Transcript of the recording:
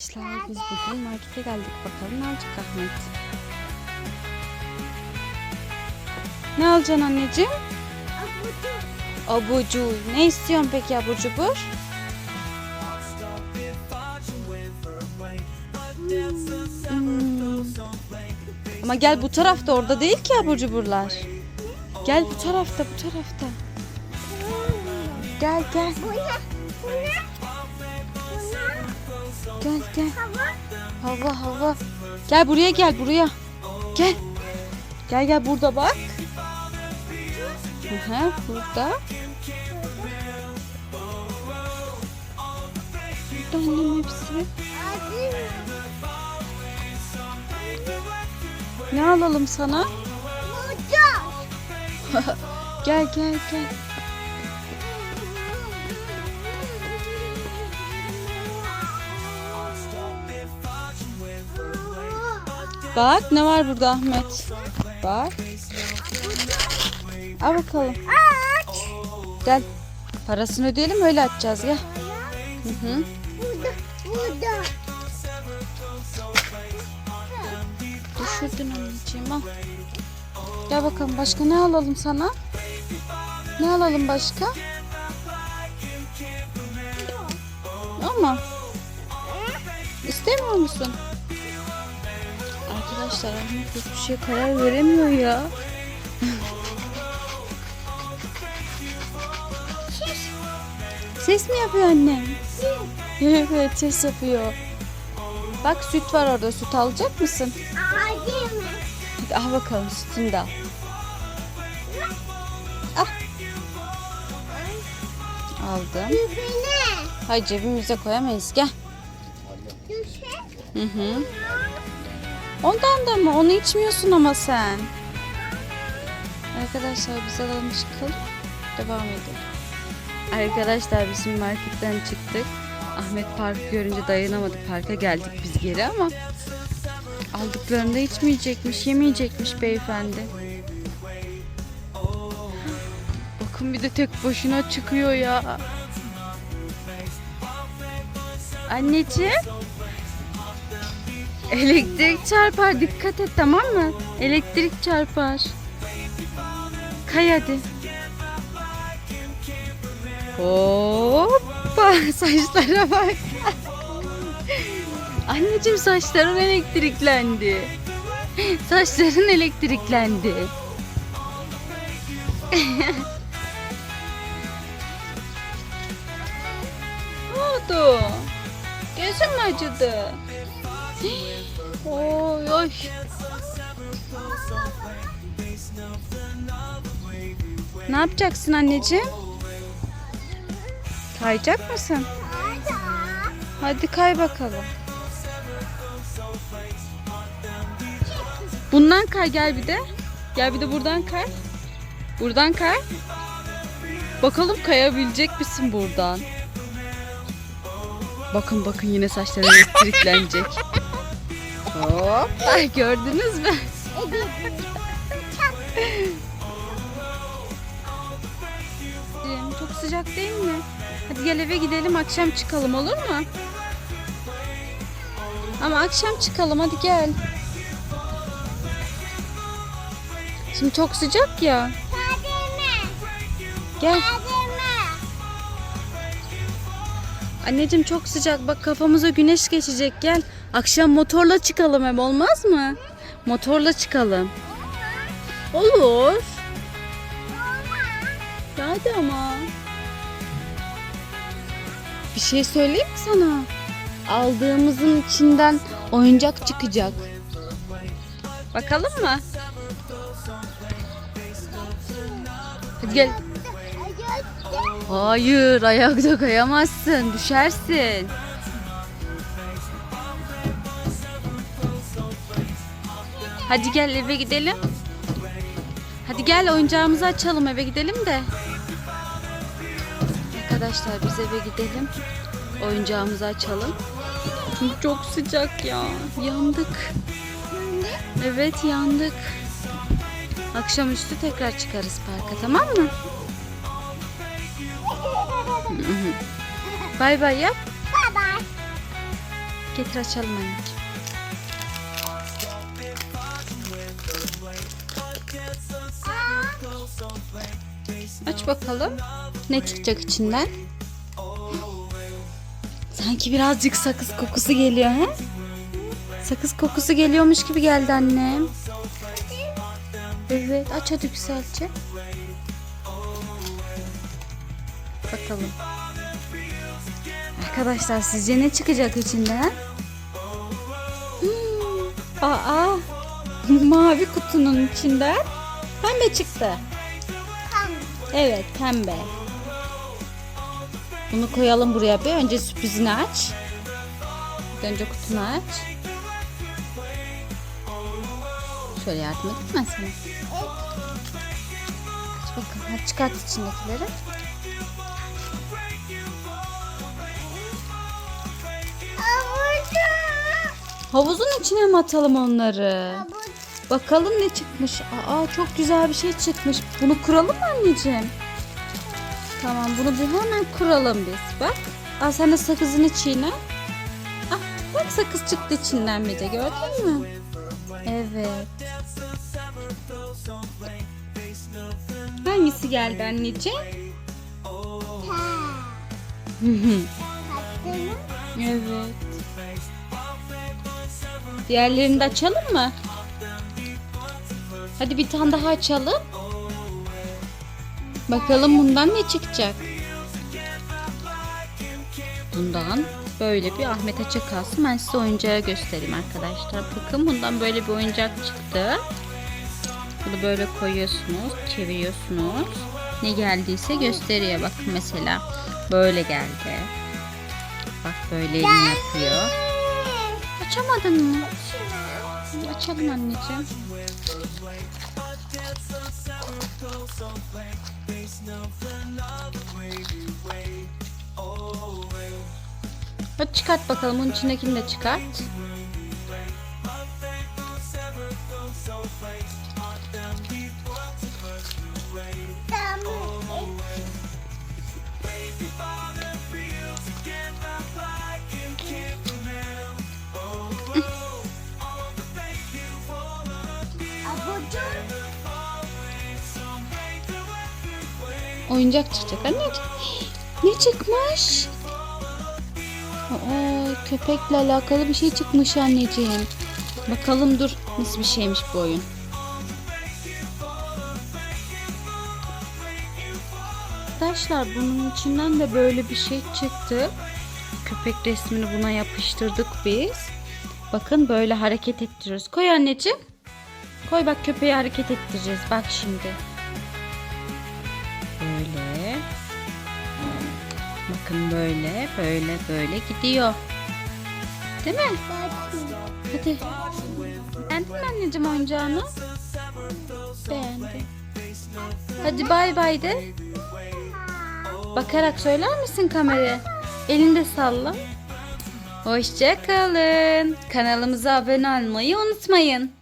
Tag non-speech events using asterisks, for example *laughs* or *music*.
Arkadaşlar biz bugün markete geldik. Bakalım ne alacak Ahmet. Ne alacaksın anneciğim? Abucu. Ne istiyorsun peki abur cubur? Hmm. Ama gel bu tarafta orada değil ki abur cuburlar. Gel bu tarafta bu tarafta. Gel gel Bu ne? Bu ne? Gel gel. Hava. Hava. Gel buraya gel buraya. Gel. Gel gel burada bak. Hı hı, burada. Burada annem hepsi. Ne alalım sana? *laughs* Gel gel gel. Bak ne var burada Ahmet. Bak. Al bakalım. Aç. Gel. Parasını ödeyelim öyle açacağız gel. Hı hı. Burada. Burada. Düşürdün anneciğim al. Gel bakalım başka ne alalım sana? Ne alalım başka? Ama istemiyor musun? Arkadaşlar Ahmet hiçbir şeye karar veremiyor ya. Ses mi yapıyor annem? Evet ses yapıyor. Bak süt var orada süt alacak mısın? Mi? Hadi al bakalım sütünü de al. Al. Aldım. Düzene. Hayır cebimize koyamayız gel. Hı hı. Ondan da mı? Onu içmiyorsun ama sen. Arkadaşlar biz alalım çıkalım. Devam edelim. Arkadaşlar bizim marketten çıktık. Ahmet parkı görünce dayanamadı. Parka geldik biz geri ama aldıklarında içmeyecekmiş, yemeyecekmiş beyefendi. Bakın bir de tek başına çıkıyor ya. Anneciğim. Elektrik çarpar dikkat et tamam mı? Elektrik çarpar. Kay hadi. Hoppa *laughs* saçlara bak. *laughs* Anneciğim saçların elektriklendi. *laughs* Saçların elektriklendi. ne oldu? Gözün mü acıdı? Oy oy. Ne yapacaksın anneciğim? Kayacak mısın? Hadi. Kay bakalım. Bundan kay gel bir de. Gel bir de buradan kay. Buradan kay. Bakalım kayabilecek misin buradan? Bakın bakın yine saçları *laughs* elektriklenecek. Hop. Ay, gördünüz mü? Çok sıcak değil mi? Hadi gel eve gidelim akşam çıkalım olur mu? Ama akşam çıkalım hadi gel. Şimdi çok sıcak ya. Gel. Anneciğim çok sıcak bak kafamıza güneş geçecek gel. Akşam motorla çıkalım hem olmaz mı? Motorla çıkalım. Olur. Hadi ama. Bir şey söyleyeyim mi sana? Aldığımızın içinden oyuncak çıkacak. Bakalım mı? Hadi gel. Hayır ayakta kayamazsın. Düşersin. Hadi gel eve gidelim. Hadi gel oyuncağımızı açalım eve gidelim de. Arkadaşlar biz eve gidelim. Oyuncağımızı açalım. Çünkü çok sıcak ya. Yandık. Evet yandık. Akşamüstü tekrar çıkarız parka tamam mı? Bay bay yap. Bye bye. Getir açalım anneciğim. Aç bakalım. Ne çıkacak içinden? Sanki birazcık sakız kokusu geliyor he? Sakız kokusu geliyormuş gibi geldi annem. Evet aç hadi güzelce. Bakalım. Arkadaşlar sizce ne çıkacak içinden? Hmm, Aa, mavi kutunun içinden pembe çıktı. Evet pembe. Bunu koyalım buraya bir. Önce sürprizini aç. Önce kutunu aç. Şöyle yardım edeyim ben sana. Aç bakalım. Hadi çıkart içindekileri. Havuzun içine mi atalım onları? Avucu. Bakalım ne çıkmış. Aa çok güzel bir şey çıkmış. Bunu kuralım mı anneciğim? Tamam bunu bir hemen kuralım biz. Bak. Al sen de sakızını çiğne. Ah bak sakız çıktı içinden bir de gördün mü? Evet. Hangisi geldi anneciğim? evet. Diğerlerini de açalım mı? Hadi bir tane daha açalım. Bakalım bundan ne çıkacak? Bundan böyle bir Ahmet Açık kalsın. Ben size oyuncağı göstereyim arkadaşlar. Bakın bundan böyle bir oyuncak çıktı. Bunu böyle koyuyorsunuz, çeviriyorsunuz. Ne geldiyse gösteriyor. Bakın mesela böyle geldi. Bak böyle elini yapıyor. Açamadın mı? Açalım anneciğim. Hadi çıkart bakalım. Bunun içindekini de çıkart. Tamam. Oyuncak çıkacak anneciğim. Ne çıkmış? Aa, köpekle alakalı bir şey çıkmış anneciğim. Bakalım dur nasıl bir şeymiş bu oyun. Arkadaşlar bunun içinden de böyle bir şey çıktı. Köpek resmini buna yapıştırdık biz. Bakın böyle hareket ettiriyoruz. Koy anneciğim. Koy bak köpeği hareket ettireceğiz. Bak şimdi. Bakın böyle, böyle, böyle gidiyor. Değil mi? Hadi. Beğendin mi anneciğim oyuncağını? Beğendim. Hadi bay bay de. Bakarak söyler misin kameraya? Elinde salla. Hoşça kalın. Kanalımıza abone olmayı unutmayın.